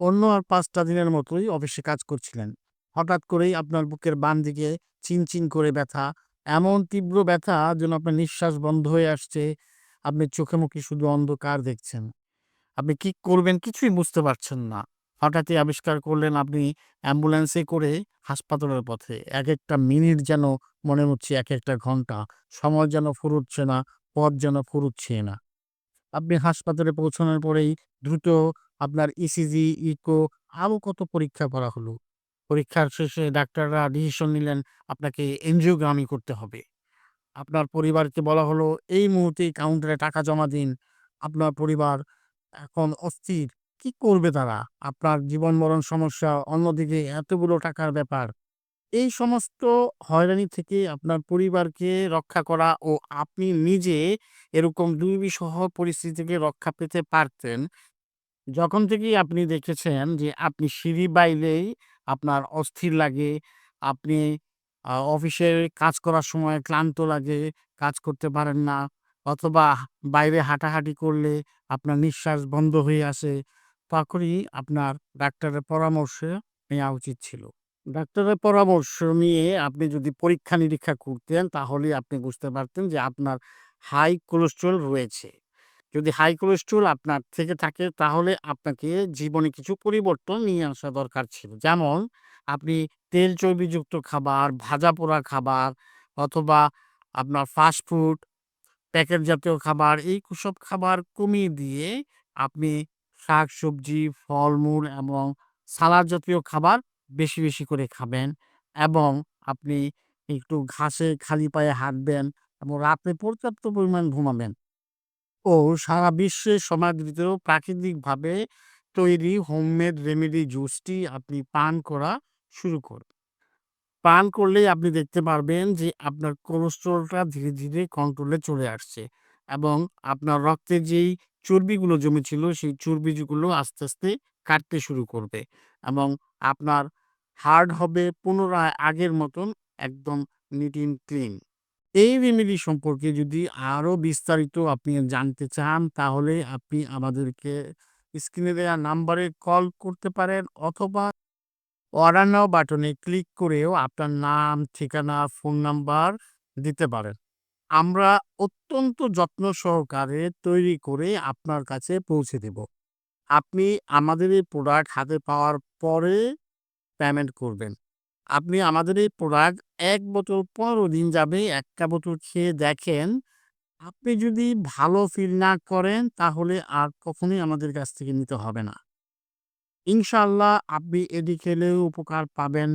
অন্য আর পাঁচটা দিনের মতোই অফিসে কাজ করছিলেন। হঠাৎ করেই আপনার বুকের বাম দিকে চিনচিন করে ব্যথা। এমন তীব্র ব্যথা যেন আপনার নিঃশ্বাস বন্ধ হয়ে আসছে। আপনি চোখে মুখে শুধু অন্ধকার দেখছেন। আপনি কি করবেন কিছুই বুঝতে পারছেন না। হঠাৎই আবিষ্কার করলেন আপনি অ্যাম্বুলেন্সে করে হাসপাতালের পথে। এক একটা মিনিট যেন মনে হচ্ছে এক একটা ঘণ্টা। সময় যেন ফুরোচ্ছে না, পথ যেন ফুরুচ্ছে না। আপনি হাসপাতালে পৌঁছানোর পরেই দ্রুত আপনার ইসিজি, ইকো আরও কত পরীক্ষা করা হলো। পরীক্ষার শেষে ডাক্তাররা ডিসিশন নিলেন আপনাকে এনজিওগ্রামি করতে হবে। আপনার পরিবারকে বলা হলো এই মুহূর্তে কাউন্টারে টাকা জমা দিন। আপনার পরিবার এখন অস্থির। কি করবে তারা? আপনার জীবন মরণ সমস্যা, অন্যদিকে এতগুলো টাকার ব্যাপার। এই সমস্ত হয়রানি থেকে আপনার পরিবারকে রক্ষা করা ও আপনি নিজে এরকম দুর্বিষহ পরিস্থিতি থেকে রক্ষা পেতে পারতেন। যখন থেকেই আপনি দেখেছেন যে আপনি সিঁড়ি বাইলেই আপনার অস্থির লাগে, আপনি অফিসে কাজ করার সময় ক্লান্ত লাগে, কাজ করতে পারেন না অথবা বাইরে হাঁটাহাঁটি করলে আপনার নিঃশ্বাস বন্ধ হয়ে আসে, তখনই আপনার ডাক্তারের পরামর্শ নেয়া উচিত ছিল। ডাক্তারের পরামর্শ নিয়ে আপনি যদি পরীক্ষা-নিরীক্ষা করতেন তাহলেই আপনি বুঝতে পারতেন যে আপনার হাই কোলেস্টেরল রয়েছে। যদি হাই কোলেস্ট্রল আপনার থেকে থাকে তাহলে আপনাকে জীবনে কিছু পরিবর্তন নিয়ে আসা দরকার ছিল। যেমন আপনি তেল চর্বিযুক্ত খাবার, ভাজা-পোড়া খাবার অথবা আপনার ফাস্ট ফুড, প্যাকেট জাতীয় খাবার এই সব খাবার কমিয়ে দিয়ে আপনি শাক-সবজি, ফলমূল এবং সালাদ জাতীয় খাবার বেশি, বেশি করে খাবেন এবং আপনি একটু ঘাসে খালি পায়ে হাঁটবেন এবং রাতে পর্যাপ্ত পরিমাণ ঘুমাবেন। ও সারা বিশ্বে সমাদৃত প্রাকৃতিকভাবে তৈরি হোমমেড রেমেডি জুসটি আপনি পান করা শুরু করুন। পান করলেই আপনি দেখতে পারবেন যে আপনার কোলেস্ট্রলটা ধীরে, ধীরে কন্ট্রোলে চলে আসছে এবং আপনার রক্তে যেই চর্বিগুলো জমেছিল সেই চর্বিগুলো আস্তে, আস্তে কাটতে শুরু করবে এবং আপনার হার্ট হবে পুনরায় আগের মতন একদম নিট এন্ড ক্লিন। এই রেমেডি সম্পর্কে যদি আরও বিস্তারিত আপনি জানতে চান তাহলে আপনি আমাদেরকে স্ক্রিনে দেওয়া নাম্বারে কল করতে পারেন অথবা অর্ডার নাও বাটনে ক্লিক করেও আপনার নাম, ঠিকানা, ফোন নাম্বার দিতে পারেন। আমরা অত্যন্ত যত্ন সহকারে তৈরি করে আপনার কাছে পৌঁছে দেব। আপনি আমাদের এই প্রোডাক্ট হাতে পাওয়ার পরে পেমেন্ট করবেন। আপনি আমাদের এই প্রোডাক্ট ১ বোতল ১৫ দিন যাবে, একটা বোতল খেয়ে দেখেন। আপনি যদি ভালো ফিল না করেন, তাহলে আর কখনোই আমাদের কাছ থেকে নিতে হবে না। ইনশাল্লাহ আপনি এটি খেলেও উপকার পাবেন।